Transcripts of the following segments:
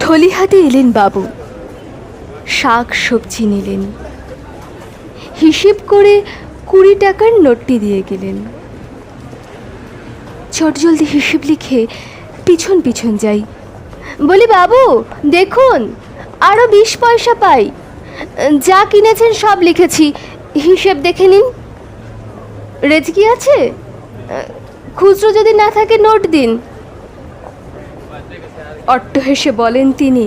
থলি হাতে এলেন বাবু। শাক সবজি নিলেন। হিসেব করে কুড়ি টাকার নোটটি দিয়ে গেলেন। চটজলদি হিসেব লিখে পিছন পিছন যাই। বলি, বাবু, দেখুন আরও বিশ পয়সা পাই। যা কিনেছেন সব লিখেছি। হিসেব দেখে নিন। রেজকি আছে? খুচরো যদি না থাকে, নোট দিন। অট্ট হেসে বলেন তিনি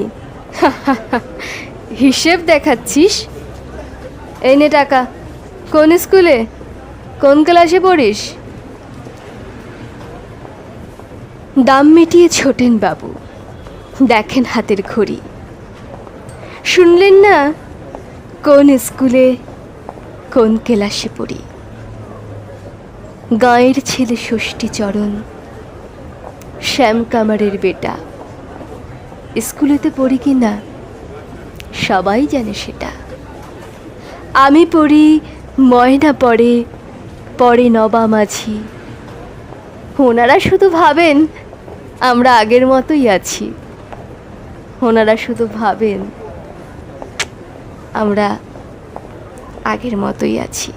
হিসেব দেখাচ্ছিস? এই নে টাকা, কোন স্কুলে? কোন ক্লাসে পড়িস? দাম মিটিয়ে ছোটেন বাবু, দেখেন হাতের ঘড়ি। শুনলেন না, কোন স্কুলে, কোন ক্লাসে পড়ি? গাঁয়ের ছেলে ষষ্ঠী চরণ শ্যাম কামারের বেটা। স্কুলেতে পড়ি কি না? সবাই জানে সেটা। আমি পড়ি ময়না পড়ে পড়ে নবা মাঝি। ওনারা শুধু ভাবেন আমরা আগের মতোই আছি। ওনারা শুধু ভাবেন আমরা আগের মতোই আছি।